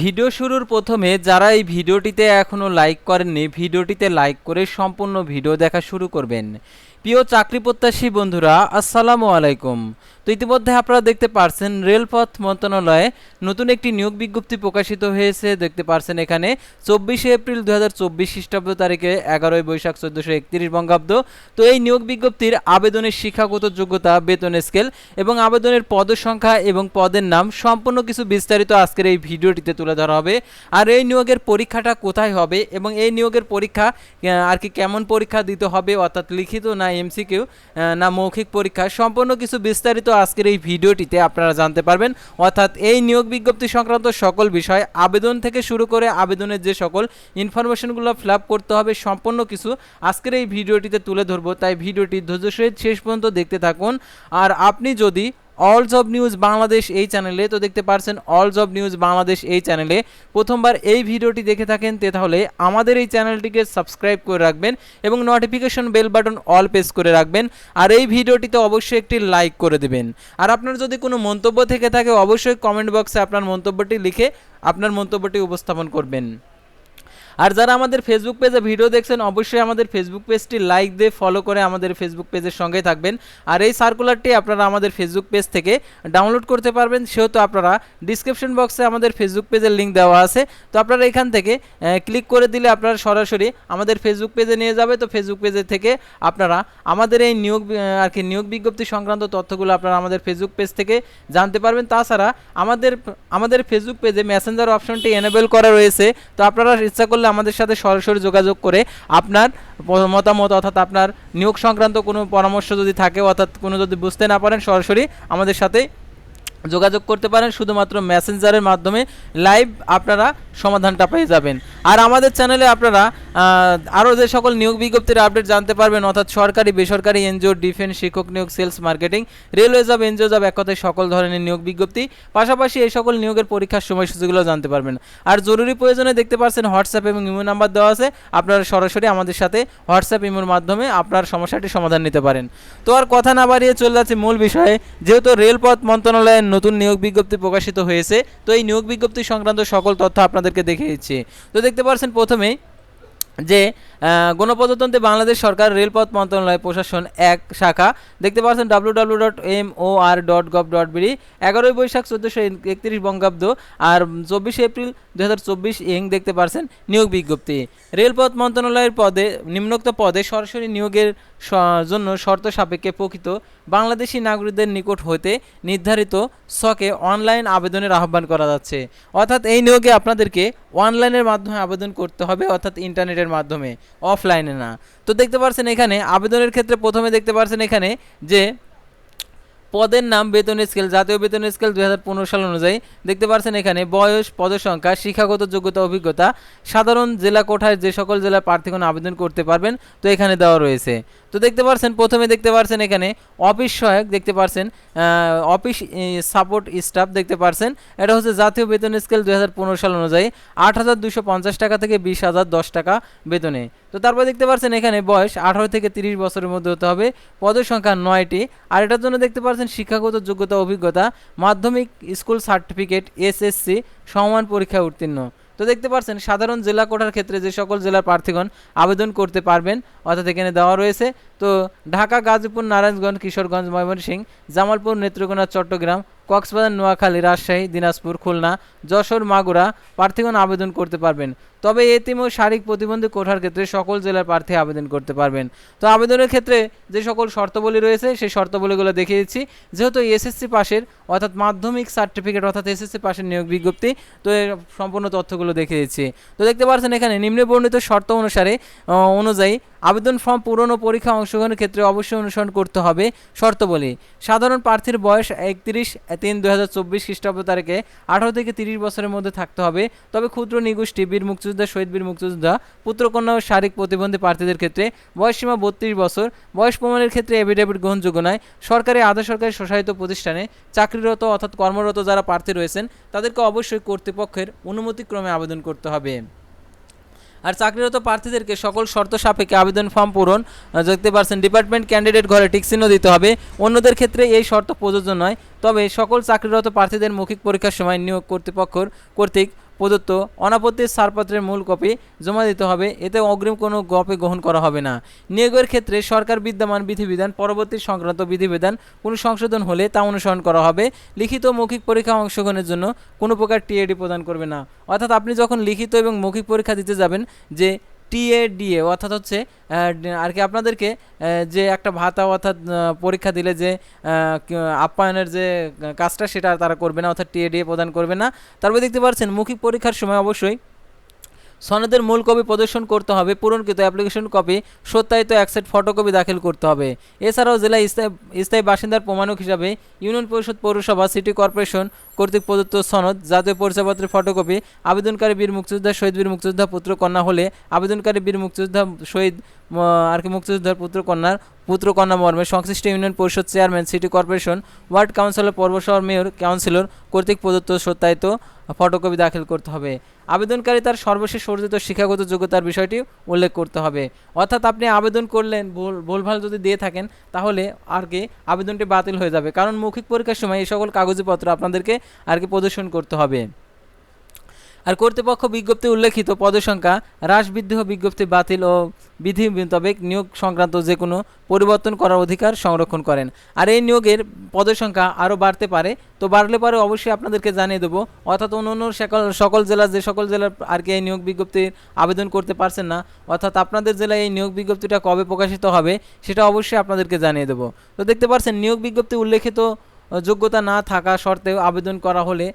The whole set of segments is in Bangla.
ভিডিও শুরুর প্রথমে যারা এই ভিডিওটিতে এখনও লাইক করেননি, ভিডিওটিতে লাইক করে সম্পূর্ণ ভিডিও দেখা শুরু করবেন। প্রিয় চাকরি প্রত্যাশী বন্ধুরা, আসসালামু আলাইকুম। তো ইতিমধ্যে আপনারা দেখতে পারছেন রেলপথ মন্ত্রণালয়ে নতুন একটি নিয়োগ বিজ্ঞপ্তি প্রকাশিত হয়েছে। দেখতে পারছেন এখানে চব্বিশে এপ্রিল দু হাজার চব্বিশ খ্রিস্টাব্দ তারিখে এগারোই বৈশাখ চোদ্দোশো একত্রিশ বঙ্গাব্দ। তো এই নিয়োগ বিজ্ঞপ্তির আবেদনের শিক্ষাগত যোগ্যতা, বেতন স্কেল এবং আবেদনের পদসংখ্যা এবং পদের নাম সম্পূর্ণ কিছু বিস্তারিত আজকের এই ভিডিওটিতে তুলে ধরা হবে। আর এই নিয়োগের পরীক্ষাটা কোথায় হবে এবং এই নিয়োগের পরীক্ষা আর কি কেমন পরীক্ষা দিতে হবে অর্থাৎ লিখিত না এমসিকিউ না মৌখিক পরীক্ষা, সম্পূর্ণ কিছু বিস্তারিত আজকের এই ভিডিওটিতে আপনারা জানতে পারবেন। অর্থাৎ এই নিয়োগ বিজ্ঞপ্তি সংক্রান্ত সকল বিষয়, আবেদন থেকে শুরু করে আবেদনের যে সকল ইনফরমেশনগুলো ফিল করতে হবে, সম্পূর্ণ কিছু আজকের এই ভিডিওটিতে তুলে ধরবো। তাই ভিডিওটি ধৈর্য শেষ পর্যন্ত দেখতে থাকুন। আর আপনি যদি অল জব নিউজ বাংলাদেশ এই চ্যানেলে তো দেখতে পারছেন অল জব নিউজ বাংলাদেশ এই চ্যানেলে প্রথমবার এই ভিডিওটি দেখে থাকেন, তে তাহলে আমাদের এই চ্যানেলটিকে সাবস্ক্রাইব করে রাখবেন এবং notification bell button all press করে রাখবেন। আর এই ভিডিওটিতে অবশ্যই একটি লাইক করে দেবেন। আর আপনার যদি কোনো মন্তব্য থেকে থাকে, অবশ্যই কমেন্ট বক্সে আপনার মন্তব্যটি লিখে আপনার মন্তব্যটি উপস্থাপন করবেন। আর যারা আমাদের ফেসবুক পেজে ভিডিও দেখছেন, অবশ্যই আমাদের ফেসবুক পেজটি লাইক দিয়ে ফলো করে আমাদের ফেসবুক পেজের সঙ্গে থাকবেন। আর এই সার্কুলারটি আপনারা আমাদের ফেসবুক পেজ থেকে ডাউনলোড করতে পারবেন, সেহেতু আপনারা ডিসক্রিপশন বক্সে আমাদের ফেসবুক পেজের লিঙ্ক দেওয়া আছে। তো আপনারা এখান থেকে ক্লিক করে দিলে আপনারা সরাসরি আমাদের ফেসবুক পেজে নিয়ে যাবে। তো ফেসবুক পেজে থেকে আপনারা আমাদের এই নিয়োগ আর কি নিয়োগ বিজ্ঞপ্তি সংক্রান্ত তথ্যগুলো আপনারা আমাদের ফেসবুক পেজ থেকে জানতে পারবেন। তাছাড়া আমাদের আমাদের ফেসবুক পেজে মেসেঞ্জার অপশনটি এনেবেল করা রয়েছে। তো আপনারা ইচ্ছা করলে আমাদের সাথে সরাসরি যোগাযোগ করে আপনার মতামত অর্থাৎ আপনার নিয়োগ সংক্রান্ত কোনো পরামর্শ যদি থাকে, অর্থাৎ কোনো যদি বুঝতে না পারেন, সরাসরি আমাদের সাথে যোগাযোগ করতে পারেন শুধুমাত্র মেসেঞ্জারের মাধ্যমে লাইভ আপনারা সমাধানটা পেয়ে যাবেন। আর আমাদের চ্যানেলে আপনারা আরও যে সকল নিয়োগ বিজ্ঞপ্তির আপডেট জানতে পারবেন, অর্থাৎ সরকারি, বেসরকারি, এনজিও ডিফেন্স শিক্ষক নিয়োগ sales marketing railway job NGO job এক কথায় সকল ধরনের নিয়োগ বিজ্ঞপ্তি। পাশাপাশি এই সকল নিয়োগের পরীক্ষার সময়সূচিগুলো জানতে পারবেন। আর জরুরি প্রয়োজনে দেখতে পাচ্ছেন হোয়াটসঅ্যাপ এবং ইমো নাম্বার দেওয়া আছে, আপনারা সরাসরি আমাদের সাথে হোয়াটসঅ্যাপ ইমোর মাধ্যমে আপনার সমস্যাটি সমাধান নিতে পারেন। তো আর কথা না বাড়িয়ে চলে যাচ্ছে মূল বিষয়ে, যেহেতু রেলপথ মন্ত্রণালয়ের নতুন নিয়োগ বিজ্ঞপ্তি প্রকাশিত হয়েছে। তো এই নিয়োগ বিজ্ঞপ্তি সংক্রান্ত সকল তথ্য আপনাদেরকে দেখিয়েছি। তো দেখতে পাচ্ছেন প্রথমেই যে গণপ্রজাতন্ত্রী বাংলাদেশ সরকার, রেলপথ মন্ত্রণালয়, প্রশাসন এক শাখা। দেখতে পাচ্ছেন W W dot M O R dot gov dot BD এগারোই বৈশাখ চোদ্দোশো একত্রিশ বঙ্গাব্দ আর চব্বিশে এপ্রিল দু হাজার চব্বিশ ইং দেখতে পাচ্ছেন নিয়োগ বিজ্ঞপ্তি। রেলপথ মন্ত্রণালয়ের পদে, নিম্নোক্ত পদে সরাসরি নিয়োগের জন্য শর্ত সাপেক্ষে প্রকৃত বাংলাদেশি নাগরিকদের নিকট হতে নির্ধারিত ছকে অনলাইন আবেদনের আহ্বান করা যাচ্ছে। অর্থাৎ এই নিয়োগে আপনাদেরকে অনলাইনের মাধ্যমে আবেদন করতে হবে, অর্থাৎ ইন্টারনেটের মাধ্যমে। অফলাইনে না। তো দেখতে পাচ্ছেন এখানে, আবেদনের ক্ষেত্রে প্রথমে দেখতে পাচ্ছেন এখানে যে পদের নাম, বেতন স্কেল জাতীয় বেতন স্কেল দুই হাজার পনেরো সাল অনুযায়ী। দেখতে পাচ্ছেন এখানে, বয়স পদসংখ্যা শিক্ষাগত যোগ্যতা, অভিজ্ঞতা, সাধারণ জেলা কোঠায় যে সকল জেলার প্রার্থীগণ আবেদন করতে পারবেন, তো এখানে দেওয়া রয়েছে। তো দেখতে পাচ্ছেন প্রথমে দেখতে পাচ্ছেন এখানে, অফিস সহায়ক দেখতে পাচ্ছেন অফিস সাপোর্ট স্টাফ দেখতে পাচ্ছেন এটা হচ্ছে জাতীয় বেতন স্কেল দুই হাজার পনেরো সাল অনুযায়ী, আট টাকা থেকে বিশ টাকা বেতনে। তো তারপর দেখতে পাচ্ছেন এখানে বয়স আঠারো থেকে তিরিশ বছরের মধ্যে হতে হবে। পদের সংখ্যা নয়টি। আর এটার জন্য দেখতে পাচ্ছেন শিক্ষাগত যোগ্যতা, অভিজ্ঞতা, মাধ্যমিক স্কুল সার্টিফিকেট, এসএসসি সমান পরীক্ষা উত্তীর্ণ। তো দেখতে পাচ্ছেন সাধারণ জেলা কোটার ক্ষেত্রে যে সকল জেলার প্রার্থীগণ আবেদন করতে পারবেন, অর্থাৎ এখানে দেওয়া রয়েছে। তো ঢাকা, গাজীপুর, নারায়ণগঞ্জ, কিশোরগঞ্জ, ময়মনসিংহ, জামালপুর, নেত্রকোনা, চট্টগ্রাম, কক্সবাজার, নোয়াখালী, রাজশাহী, দিনাজপুর, খুলনা, যশোর, মাগুরা প্রার্থীগণ আবেদন করতে পারবেন। তবে এতিম ও শারীরিক প্রতিবন্ধী কোঠার ক্ষেত্রে সকল জেলার প্রার্থী আবেদন করতে পারবেন। তো আবেদনের ক্ষেত্রে যে সকল শর্তাবলী রয়েছে, সেই শর্তাবলীগুলো দেখিয়ে দিচ্ছি। যেহেতু এসএসসি পাশের, অর্থাৎ মাধ্যমিক সার্টিফিকেট, অর্থাৎ এসএসসি পাশের নিয়োগ বিজ্ঞপ্তি, তো এর সম্পূর্ণ তথ্যগুলো দেখিয়ে দিচ্ছি। তো দেখতে পাচ্ছেন এখানে নিম্নে বর্ণিত শর্ত অনুসারে অনুযায়ী আবেদন ফর্ম পূরণ ও পরীক্ষা অংশগ্রহণের ক্ষেত্রে অবশ্যই অনুসরণ করতে হবে শর্তাবলী। সাধারণ প্রার্থীর বয়স একত্রিশ তিন দু হাজার চব্বিশ খ্রিস্টাব্দ তারিখে আঠারো থেকে তিরিশ বছরের মধ্যে থাকতে হবে। তবে ক্ষুদ্র নিগোষ্ঠী বীর মুক্তিযোদ্ধা শহীদ বীর মুক্তিযোদ্ধা, পুত্রকন্যা ও শারীরিক প্রতিবন্ধী প্রার্থীদের ক্ষেত্রে বয়সসীমা বত্রিশ বছর, বয়স প্রমাণের ক্ষেত্রে এফিডেভিট গ্রহণযোগ্য নয়। সরকারি আধা সরকারি স্বশাসিত প্রতিষ্ঠানে চাকরিরত অর্থাৎ কর্মরত যারা প্রার্থী রয়েছেন, তাদেরকে অবশ্যই কর্তৃপক্ষের অনুমতিক্রমে আবেদন করতে হবে। আর চাকরিরত প্রার্থীদেরকে সকল শর্ত সাপেক্ষে আবেদন ফর্ম পূরণ দেখতে পারছেন ডিপার্টমেন্ট ক্যান্ডিডেট ঘরে টিকচিহ্ন দিতে হবে। অন্যদের ক্ষেত্রে এই শর্ত প্রযোজ্য নয়, তবে সকল চাকরিরত প্রার্থীদের মৌখিক পরীক্ষার সময় নিয়োগ কর্তৃপক্ষর কর্তৃক প্রদত্ত অনাপত্তির ছাড়পত্রের মূল কপি জমা দিতে হবে। এতে অগ্রিম কোনো কপি গ্রহণ করা হবে না। নিয়োগের ক্ষেত্রে সরকার বিদ্যমান বিধিবিধান, পরবর্তী সংক্রান্ত বিধিবিধান কোনো সংশোধন হলে তা অনুসরণ করা হবে। লিখিত মৌখিক পরীক্ষা অংশগ্রহণের জন্য কোনো প্রকার টিএডি প্রদান করবে না। অর্থাৎ আপনি যখন লিখিত এবং মৌখিক পরীক্ষা দিতে যাবেন যে টিএডিএ অর্থাৎ হচ্ছে আর কি আপনাদেরকে যে একটা ভাতা অর্থাৎ পরীক্ষা দিলে যে আপ্যায়নের যে কাজটা সেটা তারা করবে না, অর্থাৎ টিএডিএ প্রদান করবে না। তারপরে দেখতে পাচ্ছেন, মৌখিক পরীক্ষার সময় অবশ্যই সনদের মূল কপি প্রদর্শন করতে হবে পূরণকৃত অ্যাপ্লিকেশন কপি, সত্যায়িত একসেট ফটোকপি দাখিল করতে হবে। এছাড়াও জেলা স্থায়ী বাসিন্দার প্রমাণক হিসাবে ইউনিয়ন পরিষদ পৌরসভা, সিটি কর্পোরেশন কর্তৃক প্রদত্ত সনদ, জাতীয় পরিচয়পত্রের ফটোকপি, আবেদনকারী বীর মুক্তিযোদ্ধা, শহীদ বীর মুক্তিযোদ্ধা পুত্র কন্যা হলে আবেদনকারী বীর মুক্তিযোদ্ধা, শহীদ আর কি মুক্তিযোদ্ধার পুত্র কন্যার পুত্র কন্যা মর্মে সংশ্লিষ্ট ইউনিয়ন পরিষদ chairman, city corporation, ward councillor, পৌরসভার মেয়র, কাউন্সিলর কর্তৃক প্রদত্ত সত্যায়িত ফটোকপি দাখিল করতে হবে। আবেদনকারী তার সর্বশেষ অর্জিত শিক্ষাগত যোগ্যতার বিষয়টি উল্লেখ করতে হবে। অর্থাৎ আপনি আবেদন করলেন, ভুল, ভুলভাল যদি দিয়ে থাকেন, তাহলে আর কি আবেদনটি বাতিল হয়ে যাবে। কারণ মৌখিক পরীক্ষার সময় এই সকল কাগজপত্র আপনাদেরকে আর কি প্রদর্শন করতে হবে। আর কর্তৃপক্ষ বিজ্ঞপ্তি উল্লেখিত পদসংখ্যা হ্রাস বৃদ্ধি বিজ্ঞপ্তি বাতিল ও বিধি মোতাবেক নিয়োগ সংক্রান্ত যে কোনো পরিবর্তন করার অধিকার সংরক্ষণ করেন। আর এই নিয়োগের পদসংখ্যা আরও বাড়তে পারে, তো বাড়লে পরে অবশ্যই আপনাদেরকে জানিয়ে দেবো। অর্থাৎ অন্য অন্য সকল সকল জেলার যে সকল জেলার আর কি এই নিয়োগ বিজ্ঞপ্তির আবেদন করতে পারছেন না, অর্থাৎ আপনাদের জেলায় এই নিয়োগ বিজ্ঞপ্তিটা কবে প্রকাশিত হবে সেটা অবশ্যই আপনাদেরকে জানিয়ে দেবো। তো দেখতে পাচ্ছেন নিয়োগ বিজ্ঞপ্তি উল্লেখিত যোগ্যতা না থাকা সত্ত্বেও আবেদন করা হলে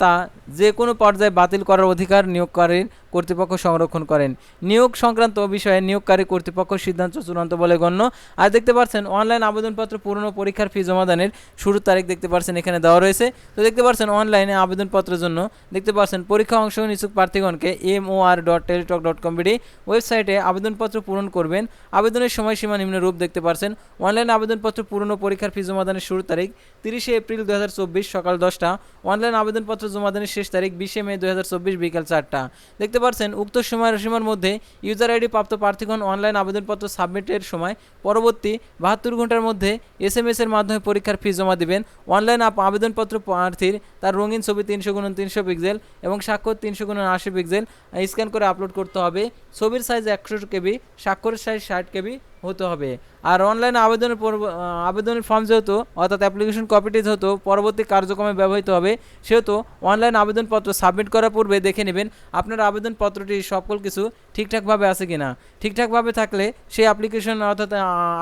তা যে কোনো পর্যায়ে বাতিল করার অধিকার নিয়োগকারীর কর্তৃপক্ষ সংরক্ষণ করেন। নিয়োগ সংক্রান্ত বিষয়ে নিয়োগকারী কর্তৃপক্ষ সিদ্ধান্ত চূড়ান্ত বলে গণ্য। আর দেখতে পাচ্ছেন অনলাইন আবেদনপত্র পূরণ পরীক্ষার ফি জমাদানের শুরুর তারিখ দেখতে পাচ্ছেন, এখানে দেওয়া রয়েছে। তো দেখতে পাচ্ছেন অনলাইনে আবেদনপত্রের জন্য দেখতে পাচ্ছেন, পরীক্ষা অংশগ্রহণ ইচ্ছুক প্রার্থীগণকে M O R dot Teletalk dot com BD ওয়েবসাইটে আবেদনপত্র পূরণ করবেন। আবেদনের সময়সীমা নিম্ন রূপ দেখতে পাচ্ছেন। অনলাইন আবেদনপত্র পূরণ পরীক্ষার ফি জমাদানের শুরুর তারিখ তিরিশে এপ্রিল দু হাজার চব্বিশ সকাল দশটা। অনলাইন আবেদনপত্র জমাদানের শেষ তারিখ বিশে মে দু বিকাল চারটা। দেখতে পাচ্ছেন উক্ত সময়সীমার মধ্যে ইউজার আইডি প্রাপ্ত প্রার্থীগণ অনলাইন আবেদনপত্র সাবমিটের সময় পরবর্তী বাহাত্তর ঘণ্টার মধ্যে এস এম এর মাধ্যমে পরীক্ষার ফি জমা দিবেন। অনলাইন আবেদনপত্র প্রার্থীর তার রঙিন ছবি তিনশো গুণ তিনশো পিক্সেল এবং স্বাক্ষর তিনশো গুণ আশি পিক্সেল স্ক্যান করে আপলোড করতে হবে। ছবির সাইজ একশো কেবি, স্বাক্ষরের সাইজ ষাট কেবি হতে হবে। আর অনলাইনে আবেদনের আবেদনের ফর্ম যেহেতু, অর্থাৎ অ্যাপ্লিকেশন কপিটি যেহেতু পরবর্তী কার্যক্রমে ব্যবহৃত হবে, সেহেতু অনলাইন আবেদনপত্র সাবমিট করার পূর্বে দেখে নেবেন। আপনার আবেদনপত্রটি সকল কিছু ঠিকঠাকভাবে আছে কিনা। ঠিকঠাকভাবে থাকলে সেই অ্যাপ্লিকেশন অর্থাৎ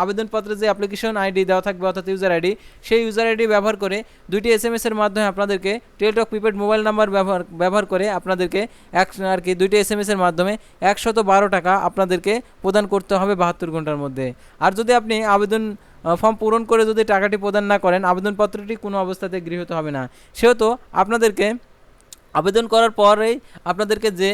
আবেদনপত্রে যে অ্যাপ্লিকেশন আইডি দেওয়া থাকবে, অর্থাৎ ইউজার আইডি সেই ইউজার আইডি ব্যবহার করে দুইটি এস এম এর মাধ্যমে আপনাদেরকে টেলটক প্রিপেড মোবাইল নাম্বার ব্যবহার ব্যবহার করে আপনাদেরকে এক, আর কি, দুইটি এস এম এর মাধ্যমে একশত বারো টাকা আপনাদেরকে প্রদান করতে হবে বাহাত্তর ঘণ্টার মধ্যে। আর যদি আপনি আবেদন ফর্ম পূরণ করে যদি টাকাটি প্রদান না করেন, আবেদনপত্রটি কোনো অবস্থাতে গৃহীত হবে না। সেহেতু আপনাদেরকে আবেদন করার পরেই আপনাদেরকে যে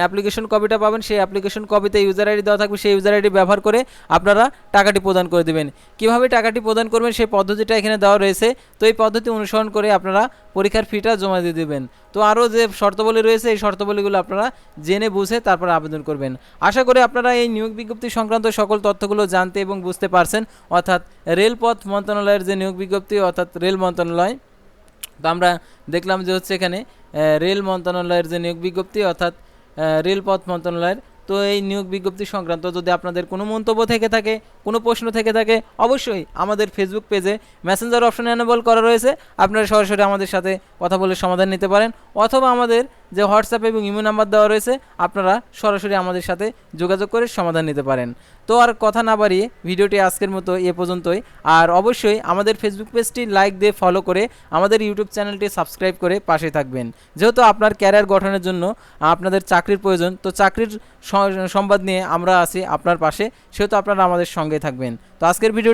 অ্যাপ্লিকেশন কপিটা পাবেন, সেই অ্যাপ্লিকেশন কপিতে ইউজার আইডি দেওয়া থাকবে, সেই ইউজার আইডি ব্যবহার করে আপনারা টাকাটি প্রদান করে দেবেন। কীভাবে টাকাটি প্রদান করবেন, সেই পদ্ধতিটা এখানে দেওয়া রয়েছে। তো এই পদ্ধতি অনুসরণ করে আপনারা পরীক্ষার ফিটা জমা দিয়ে দেবেন। তো আরও যে শর্তাবলী রয়েছে, এই শর্তাবলীগুলো আপনারা জেনে বুঝে তারপর আবেদন করবেন। আশা করি আপনারা এই নিয়োগ বিজ্ঞপ্তি সংক্রান্ত সকল তথ্যগুলো জানতে এবং বুঝতে পারছেন। অর্থাৎ রেলপথ মন্ত্রণালয়ের যে নিয়োগ বিজ্ঞপ্তি, অর্থাৎ রেল মন্ত্রণালয়, তো আমরা দেখলাম যে হচ্ছে এখানে রেল মন্ত্রণালয়ের যে নিয়োগ বিজ্ঞপ্তি, অর্থাৎ রেলপথ মন্ত্রণালয়ের। তো এই নিয়োগ বিজ্ঞপ্তি সংক্রান্ত যদি আপনাদের কোনো মন্তব্য থেকে থাকে, কোনো প্রশ্ন থেকে থাকে, অবশ্যই আমাদের ফেসবুক পেজে মেসেঞ্জার অপশন অ্যানেবল করা রয়েছে। আপনারা সরাসরি আমাদের সাথে কথা বলে সমাধান নিতে পারেন। অথবা আমাদের যে হোয়াটসঅ্যাপ এবং ইমো নাম্বার দেওয়া রয়েছে, আপনারা সরাসরি আমাদের সাথে যোগাযোগ করে সমাধান নিতে পারেন। তো আর কথা না বাড়িয়ে ভিডিওটি আজকের মতো এ পর্যন্তই। আর অবশ্যই আমাদের ফেসবুক পেজটি লাইক দিয়ে ফলো করে আমাদের ইউটিউব চ্যানেলটি সাবস্ক্রাইব করে পাশে থাকবেন। যেহেতু আপনার ক্যারিয়ার গঠনের জন্য আপনাদের চাকরির প্রয়োজন, তো চাকরির সংবাদ নিয়ে আমরা আছি আপনার পাশে, সেহেতু আপনারা আমাদের সঙ্গে থাকবেন। তো আজকের ভিডিও